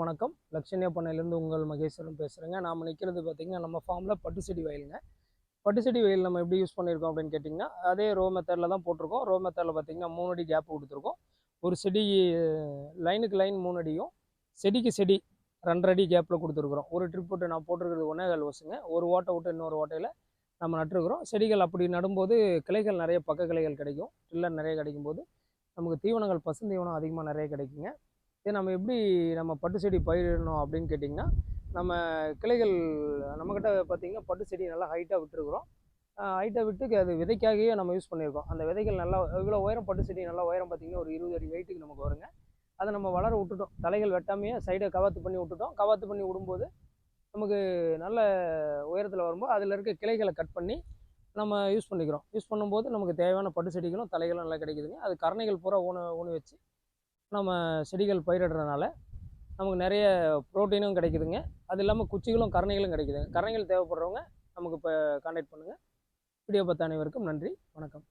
வணக்கம். லட்சணியா பண்ணையிலேருந்து உங்கள் மகேஸ்வரன் பேசுகிறேங்க நாம் நிற்கிறது பார்த்திங்கன்னா நம்ம ஃபார்மில் பட்டு செடி வயலுங்க. பட்டு செடி வயல் நம்ம எப்படி யூஸ் பண்ணியிருக்கோம் அப்படின்னு கேட்டிங்கன்னா அதே ரோ மெத்தடில் தான் போட்டிருக்கோம். ரோ மெத்தடில் பார்த்திங்கன்னா மூணு அடி கேப் கொடுத்துருக்கோம். ஒரு செடி லைனுக்கு லைன் மூணு அடியும் செடிக்கு செடி ரெண்டரை அடி கேப்பில் கொடுத்துருக்குறோம். ஒரு ட்ரிப் விட்டு நான் போட்டிருக்கிறது ஒன்றே கால் வருஷங்க ஒரு ஓட்டை விட்டு இன்னொரு ஓட்டையில் நம்ம நட்டுருக்குறோம். செடிகள் அப்படி நடும்போது கிளைகள் நிறைய பக்க கிளைகள் கிடைக்கும். டில்லர் நிறைய கிடைக்கும் போது நமக்கு தீவனங்கள் பசுந்தீவனம் அதிகமாக நிறைய கிடைக்குங்க. இதை நம்ம எப்படி நம்ம பட்டு செடி பயிரிடணும் அப்படின்னு கேட்டிங்கன்னா நம்ம கிளைகள் நம்மக்கிட்ட பார்த்திங்கன்னா பட்டு செடி நல்லா ஹைட்டாக விட்டுருக்குறோம். ஹைட்டாக விட்டு அது விதைக்காகவே நம்ம யூஸ் பண்ணியிருக்கோம். அந்த விதைகள் நல்லா இவ்வளோ உயரம் பட்டு செடி நல்லா உயரம் பார்த்திங்கன்னா ஒரு இருபது அடி வெயிட்டுக்கு நமக்கு வருங்க. அதை நம்ம வளர விட்டுட்டோம். தலைகள் வெட்டாமையே சைடை கவாத்து பண்ணி விட்டுட்டோம். கவாத்து பண்ணி விடும்போது நமக்கு நல்ல உயரத்தில் வரும்போது அதில் இருக்க கிளைகளை கட் பண்ணி நம்ம யூஸ் பண்ணிக்கிறோம். யூஸ் பண்ணும்போது நமக்கு தேவையான பட்டு செடிகளும் தலைகளும் நல்லா கிடைக்குதுங்க. அது கரணைகள் பூரா ஊன ஊனி வச்சு நம்ம செடிகள் பயிரிடுறதுனால நமக்கு நிறைய ப்ரோட்டீனும் கிடைக்குதுங்க. அது இல்லாமல் குச்சிகளும் கரணைகளும் கிடைக்குதுங்க. கரணைகள் தேவைப்படுறவங்க நமக்கு இப்போ கான்டாக்ட் பண்ணுங்கள் வீடியோ பார்த்த அனைவருக்கும் நன்றி. வணக்கம்.